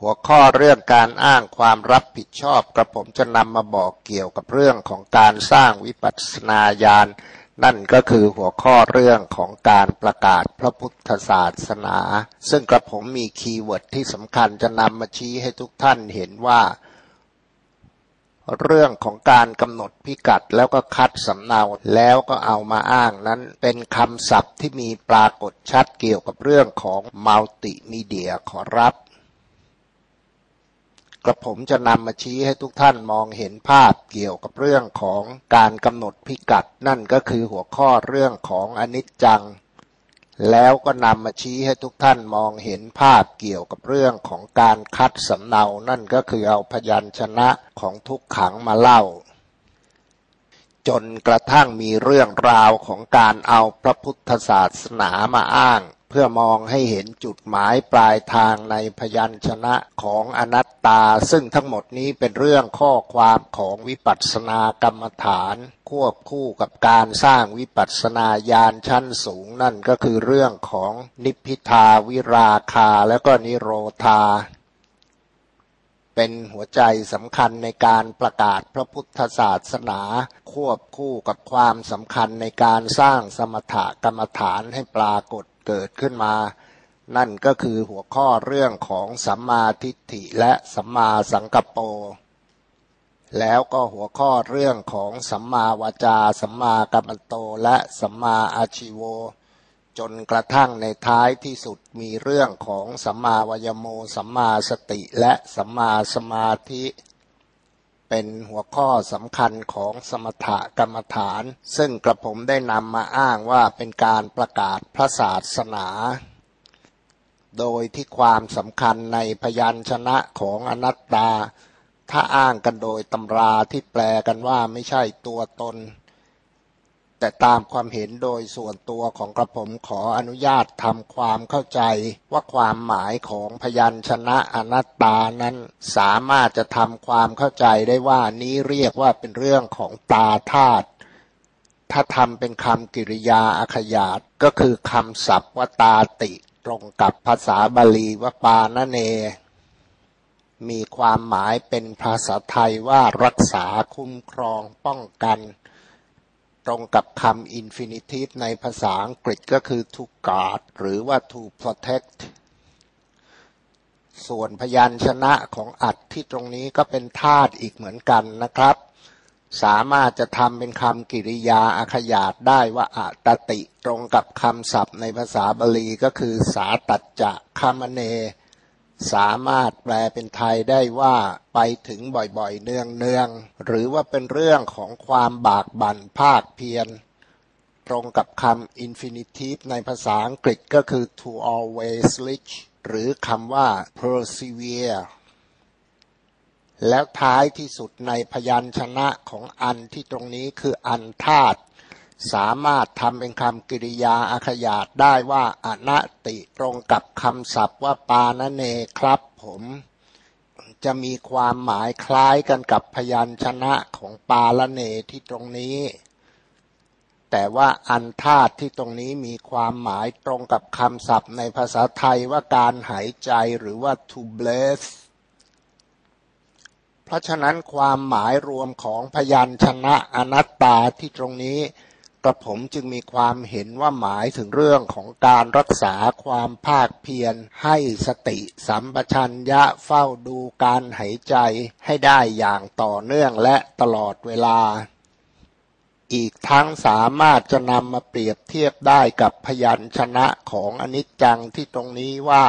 หัวข้อเรื่องการอ้างความรับผิดชอบกระผมจะนำมาบอกเกี่ยวกับเรื่องของการสร้างวิปัสสนาญาณนั่นก็คือหัวข้อเรื่องของการประกาศพระพุทธศาสนา ซึ่งกระผมมีคีย์เวิร์ดที่สำคัญจะนำมาชี้ให้ทุกท่านเห็นว่า เรื่องของการกำหนดพิกัดแล้วก็คัดสำเนาแล้วก็เอามาอ้างนั้นเป็นคำศัพท์ที่มีปรากฏชัดเกี่ยวกับเรื่องของมัลติมีเดียขอรับ กระผมจะนำมาชี้ให้ทุกท่านมองเห็นภาพเกี่ยวกับเรื่องของการกำหนดพิกัด นั่นก็คือหัวข้อเรื่องของอนิจจัง แล้วก็นำมาชี้ให้ทุกท่านมองเห็นภาพเกี่ยวกับเรื่องของการคัดสำเนา นั่นก็คือเอาพยัญชนะของทุกขังมาเล่า จนกระทั่งมีเรื่องราวของการเอาพระพุทธศาสนามาอ้าง เพื่อมองให้เห็นจุดหมายปลายทางในพยัญชนะของอนัตตา ซึ่งทั้งหมดนี้เป็นเรื่องข้อความของวิปัสสนากรรมฐาน ควบคู่กับการสร้างวิปัสสนาญาณชั้นสูงนั่นก็คือเรื่องของนิพพิทาวิราคาและก็นิโรธาเป็นหัวใจสำคัญในการประกาศพระพุทธศาสนา ควบคู่กับความสำคัญในการสร้างสมถกรรมฐานให้ปรากฏ เกิดขึ้นมา นั่นก็คือหัวข้อเรื่องของสัมมาทิฏฐิและสัมมาสังกัปโป แล้วก็หัวข้อเรื่องของสัมมาวาจา สัมมากัมมันโตและสัมมาอาชิโว จนกระทั่งในท้ายที่สุดมีเรื่องของสัมมาวายโม สัมมาสติและสัมมาสมาธิ เป็นหัวข้อสำคัญของสมถกรรมฐาน ซึ่งกระผมได้นำมาอ้างว่าเป็นการประกาศพระศาสนา โดยที่ความสำคัญในพยัญชนะของอนัตตา ถ้าอ้างกันโดยตำราที่แปลกันว่าไม่ใช่ตัวตน แต่ตามความเห็นโดยส่วนตัวของกระผมขออนุญาตทำความเข้าใจว่าความหมายของพยัญชนะอนัตตานั้น สามารถจะทำความเข้าใจได้ว่านี้เรียกว่าเป็นเรื่องของตาธาตุถ้าทำเป็นคำกริยาอาขยาตก็คือคำศัพท์ว่าตาติ ตรงกับภาษาบาลีว่าปานเน มีความหมายเป็นภาษาไทยว่ารักษาคุ้มครองป้องกัน ตรงกับคำ infinitive ในภาษาอังกฤษก็คือ to guard หรือว่า to protect ส่วนพยัญชนะของอัดที่ตรงนี้ก็เป็นธาตุอีกเหมือนกันนะครับ สามารถจะทำเป็นคำกริยาอาขยาตได้ว่าอะตติ ตรงกับคำศัพท์ในภาษาบาลีก็คือ สาตัจจะคามเน สามารถแปลเป็นไทยได้ว่าไปถึงบ่อยๆ เนืองๆ หรือว่าเป็นเรื่องของความบากบั่นภาคเพียรตรงกับคำ infinitive ในภาษาอังกฤษก็คือ to always reach หรือคำว่า persevere แล้วท้ายที่สุดในพยัญชนะของอันที่ตรงนี้คืออันธาตุ สามารถทำเป็นคำกริยาอาขยาตได้ว่าอนัตติตรงกับคำศัพท์ว่าปานเนครับผมจะมีความหมายคล้ายกันกับพยัญชนะของปาละเนที่ตรงนี้ แต่ว่าอันธาตุที่ตรงนี้มีความหมายตรงกับคำศัพท์ในภาษาไทยว่าการหายใจหรือว่า to bless เพราะฉะนั้นความหมายรวมของพยัญชนะอนัตตาที่ตรงนี้ กระผมจึงมีความเห็นว่าหมายถึงเรื่องของการรักษาความภาคเพียรให้สติสัมปชัญญะเฝ้าดูการหายใจให้ได้อย่างต่อเนื่องและตลอดเวลา อีกทั้งสามารถจะนำมาเปรียบเทียบได้กับพยัญชนะของอนิจจังที่ตรงนี้ว่า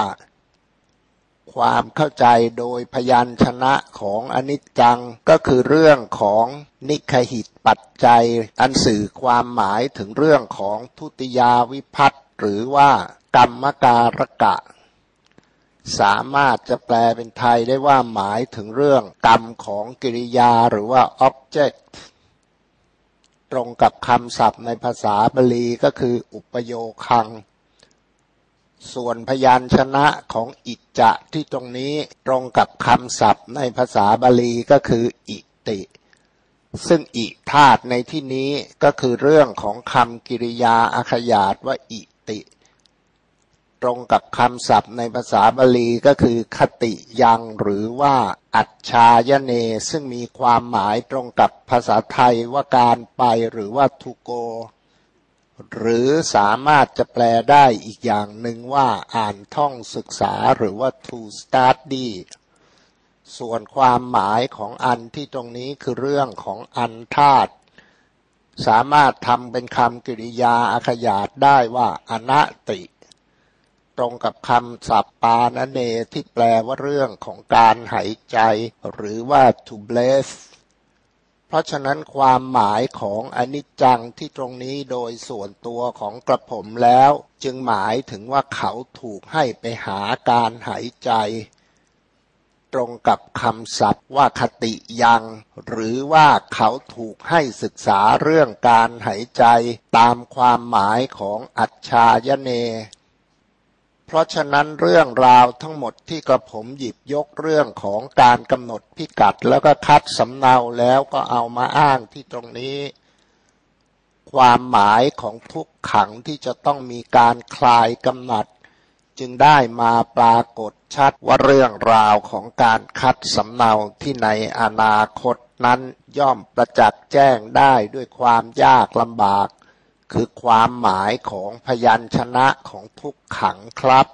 ความเข้าใจโดยพยัญชนะของอนิจจังก็คือเรื่องของนิคหิตปัจจัย อันสื่อความหมายถึงเรื่องของทุติยาวิพัตน์หรือว่ากรรมการกะ สามารถจะแปลเป็นไทยได้ว่าหมายถึงเรื่องกรรมของกิริยาหรือว่า object ตรงกับคำศัพท์ในภาษาบาลีก็คืออุปโยคัง ส่วนพยัญชนะของอิจจะที่ตรงนี้ตรงกับคำศัพท์ในภาษาบาลีก็คืออิติ ซึ่งอิธาตุในที่นี้ก็คือเรื่องของคำกิริยาอาขยาตว่าอิติ ตรงกับคำศัพท์ในภาษาบาลีก็คือคติยังหรือว่าอัจฉายเน ซึ่งมีความหมายตรงกับภาษาไทยว่าการไปหรือว่าทุโก หรือสามารถจะแปลได้อีกอย่างหนึ่งว่าอ่านท่องศึกษาหรือว่า to study ส่วนความหมายของอันที่ตรงนี้คือเรื่องของอันธาตุสามารถทำเป็นคำกริยาอาขยาตได้ว่าอนัติ ตรงกับคำศัพท์ปานเนที่แปลว่าเรื่องของการหายใจ หรือว่า to bless เพราะฉะนั้นความหมายของอนิจจังที่ตรงนี้โดยส่วนตัวของกระผมแล้ว จึงหมายถึงว่าเขาถูกให้ไปหาการหายใจ ตรงกับคำศัพท์ว่าคติยัง หรือว่าเขาถูกให้ศึกษาเรื่องการหายใจ ตามความหมายของอัจฉายเน เพราะฉะนั้นเรื่องราวทั้งหมดที่กระผมหยิบยกเรื่องของการกำหนดพิกัดแล้วก็คัดสำเนาแล้วก็เอามาอ้างที่ตรงนี้ ความหมายของทุกขังที่จะต้องมีการคลายกำหนัด จึงได้มาปรากฏชัดว่าเรื่องราวของการคัดสำเนาที่ในอนาคตนั้นย่อมประจักษ์แจ้งได้ด้วยความยากลำบาก คือความหมายของพยัญชนะของทุกขังครับ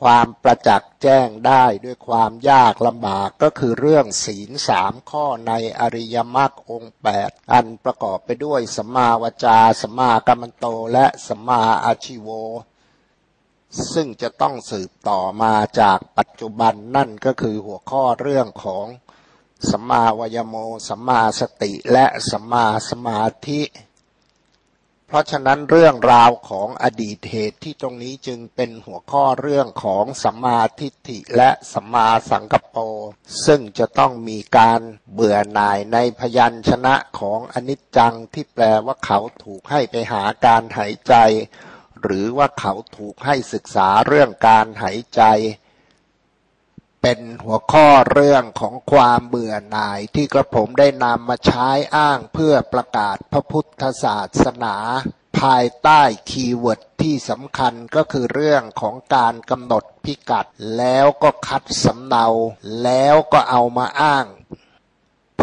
ความประจักษ์แจ้งได้ด้วยความยากลำบากก็คือเรื่องศีลสามข้อในอริยมรรคองค์แปดอันประกอบไปด้วยสัมมาวจาสัมมากัมมันโตและสัมมาอาชิโว ซึ่งจะต้องสืบต่อมาจากปัจจุบันนั่นก็คือหัวข้อเรื่องของสัมมาวายโม สัมมาสติ และสัมมาสมาธิ เพราะฉะนั้นเรื่องราวของอดีตเหตุที่ตรงนี้จึงเป็นหัวข้อเรื่องของสัมมาทิฏฐิและสัมมาสังกัปโปซึ่งจะต้องมีการเบื่อหน่ายในพยัญชนะของอนิจจังที่แปลว่าเขาถูกให้ไปหาการหายใจ หรือว่าเขาถูกให้ศึกษาเรื่องการหายใจ เป็นหัวข้อเรื่องของความเบื่อหน่ายที่กระผมได้นำมาใช้อ้างเพื่อประกาศพระพุทธศาสนา ภายใต้คีย์เวิร์ดที่สำคัญก็คือเรื่องของการกำหนดพิกัด แล้วก็คัดสำเนา แล้วก็เอามาอ้าง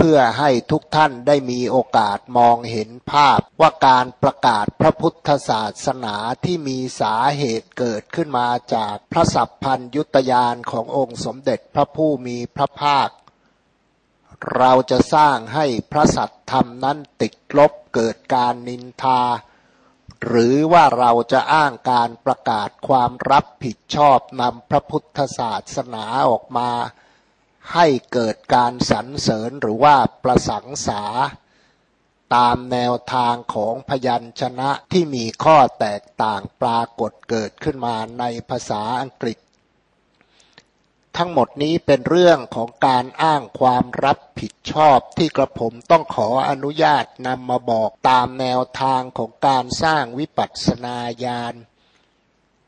พื่อให้ทุกท่านได้มีโอกาสมองเห็นภาพ ว่าการประกาศพระพุทธศาสนาที่มีสาเหตุเกิดขึ้นมาจากพระสัพพัญยุตยานขององค์สมเด็จพระผู้มีพระภาค เราจะสร้างให้พระสัตธรรมนั้นติดลบเกิดการนินทา หรือว่าเราจะอ้างการประกาศความรับผิดชอบนำพระพุทธศาสนาออกมา ให้เกิดการสรรเสริญหรือว่าประสังสา ตามแนวทางของพยัญชนะที่มีข้อแตกต่างปรากฏเกิดขึ้นมาในภาษาอังกฤษ ทั้งหมดนี้เป็นเรื่องของการอ้างความรับผิดชอบที่กระผมต้องขออนุญาตนำมาบอกตามแนวทางของการสร้างวิปัสสนาญาณ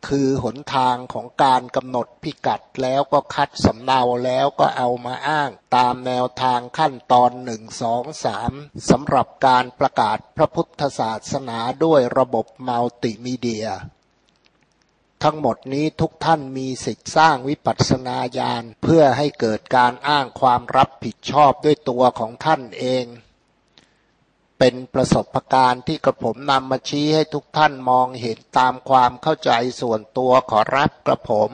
คือหนทางของการกำหนดพิกัดแล้วก็คัดสำเนาแล้วก็เอามาอ้าง ตามแนวทางขั้นตอนหนึ่งสองสามสำหรับการประกาศพระพุทธศาสนาด้วยระบบมัลติมีเดีย ทั้งหมดนี้ทุกท่านมีสิทธิสร้างวิปัสสนาญาณเพื่อให้เกิดการอ้างความรับผิดชอบด้วยตัวของท่านเอง เป็นประสบการณ์ที่กระผมนำมาชี้ให้ทุกท่านมองเห็นตามความเข้าใจส่วนตัวขอรับกระผม